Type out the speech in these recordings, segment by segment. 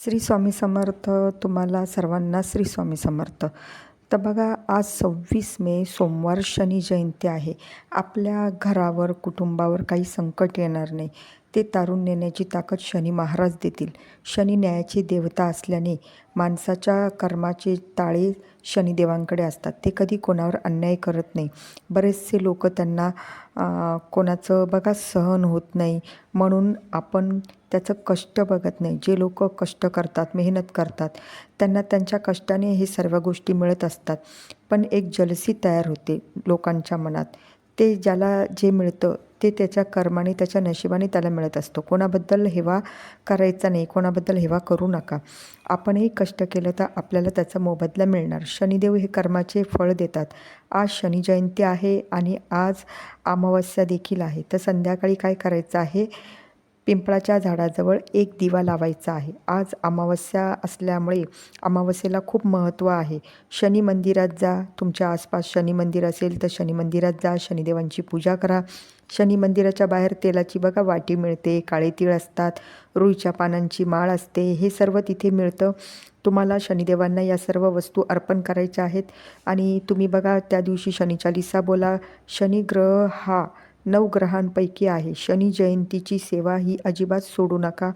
श्री स्वामी समर्थ तुम्हाला सर्वांना श्री स्वामी समर्थ. तर बघा आज सव्वीस मे सोमवार शनी जयंती आहे. आपल्या घरावर कुटुंबावर काही संकट येणार नाही. ते तारून नेण्याची ताकद शनी महाराज देतील. शनी न्यायाची देवता असल्याने माणसाच्या कर्माचे ताळे शनिदेवांकडे असतात. ते कधी कोणावर अन्याय करत नाही. बरेचसे लोक त्यांना कोणाचं बघा सहन होत नाही. म्हणून आपण त्याचं कष्ट बघत नाही. जे लोक कष्ट करतात मेहनत करतात त्यांना त्यांच्या कष्टाने हे सर्व गोष्टी मिळत असतात. पण एक जलसी तयार होते लोकांच्या मनात. ते ज्याला जे मिळतं ते त्याच्या कर्माने त्याच्या नशिबाने त्याला मिळत असतो. कोणाबद्दल हेवा करायचा नाही कोणाबद्दल हेवा करू नका. आपणही कष्ट केलं तर आपल्याला त्याचा मोबदला मिळणार. शनिदेव हे कर्माचे फळ देतात. आज शनी जयंती आहे आणि आज अमावस्या देखील आहे. तर संध्याकाळी काय करायचं आहे? पिंपळाच्या झाडाजवळ एक दिवा लावायचा आहे. आज अमावस्या असल्यामुळे अमावस्येला खूप महत्त्व आहे. शनी मंदिरात जा. तुमच्या आसपास शनी मंदिर असेल तर शनी मंदिरात जा. शनिदेवांची पूजा करा. शनी मंदिराच्या बाहेर तेलाची बघा वाटी मिळते काळे तीळ असतात रुईच्या पानांची माळ असते. हे सर्व तिथे मिळतं. तुम्हाला शनिदेवांना या सर्व वस्तू अर्पण करायच्या आहेत. आणि तुम्ही बघा त्या दिवशी शनिचालिसा बोला. शनिग्रह हा नऊ ग्रहांपैकी आहे. शनी जयंतीची सेवा ही अजिबात सोडू नका.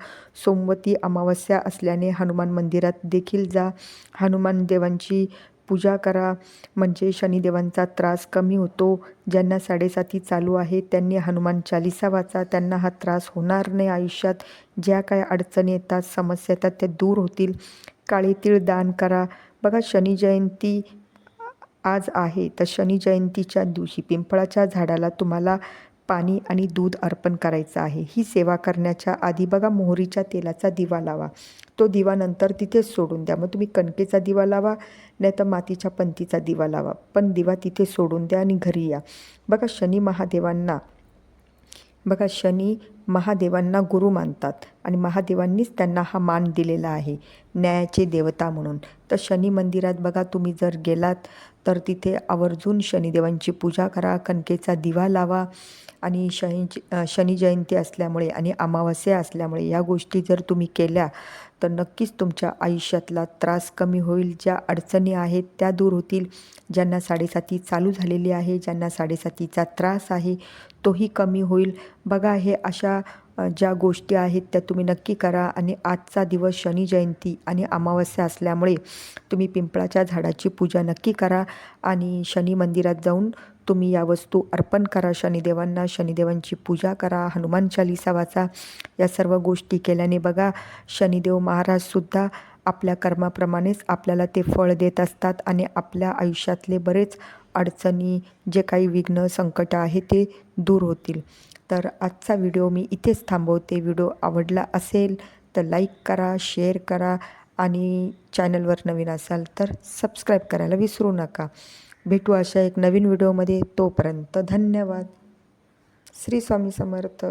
सोमवती अमावस्या असल्याने हनुमान मंदिरात देखील जा. हनुमान देवांची पूजा करा. म्हणजे शनिदेवांचा त्रास कमी होतो. ज्यांना साडेसाती चालू आहे त्यांनी हनुमान चालिसा वाचा. त्यांना हा त्रास होणार नाही आयुष्यात. ज्या काय अडचणी येतात समस्या येतात त्या दूर होतील. काळे तीळ दान करा. बघा शनी जयंती आज आहे. तर शनी जयंतीच्या दिवशी पिंपळाच्या झाडाला तुम्हाला पाणी आणि दूध अर्पण करायचं आहे. ही सेवा करण्याच्या आधी बघा मोहरीच्या तेलाचा दिवा लावा. तो दिवा नंतर तिथेच सोडून द्या. मग तुम्ही कणकेचा दिवा लावा नाही तर मातीच्या पंतीचा दिवा लावा. पण दिवा तिथे सोडून द्या आणि घरी या. बघा शनी महादेवांना बघा शनी महादेवांना गुरु मानतात आणि महादेवांनीच त्यांना हा मान दिलेला आहे. न्यायाचे देवता म्हणून. तर शनी मंदिरात बघा तुम्ही जर गेलात तर तिथे आवर्जून शनिदेवांची पूजा करा कणकेचा दिवा लावा आणि शनीची शनी जयंती असल्यामुळे आणि अमावस्या असल्यामुळे या गोष्टी जर तुम्ही केल्या तर नक्कीच तुमच्या आयुष्यातला त्रास कमी होईल. ज्या अडचणी आहेत त्या दूर होतील. ज्यांना साडेसाती चालू झालेली आहे ज्यांना साडेसातीचा त्रास आहे तोही कमी होईल. बघा हे अशा ज्या गोष्टी आहेत त्या तुम्ही नक्की करा. आणि आजचा दिवस शनी जयंती आणि अमावस्या असल्यामुळे तुम्ही पिंपळाच्या झाडाची पूजा नक्की करा. आणि शनी मंदिरात जाऊन तुम्ही या वस्तू अर्पण करा. शनिदेवांना शनिदेवांची पूजा करा. हनुमान चालिसा वाचा. या सर्व गोष्टी केल्याने बघा शनिदेव महाराजसुद्धा आपल्या कर्माप्रमाणेच आपल्याला ते फळ देत असतात आणि आपल्या आयुष्यातले बरेच अडचणी जे काही विघ्न संकट आहे ते दूर होतील. तर आजचा व्हिडिओ मी इथेच थांबवते. व्हिडिओ आवडला असेल तर लाईक करा शेअर करा आणि चॅनलवर नवीन असाल तर सबस्क्राईब करायला विसरू नका. भेटू अशा एक नवीन व्हिडिओमध्ये. तोपर्यंत धन्यवाद. श्री स्वामी समर्थ.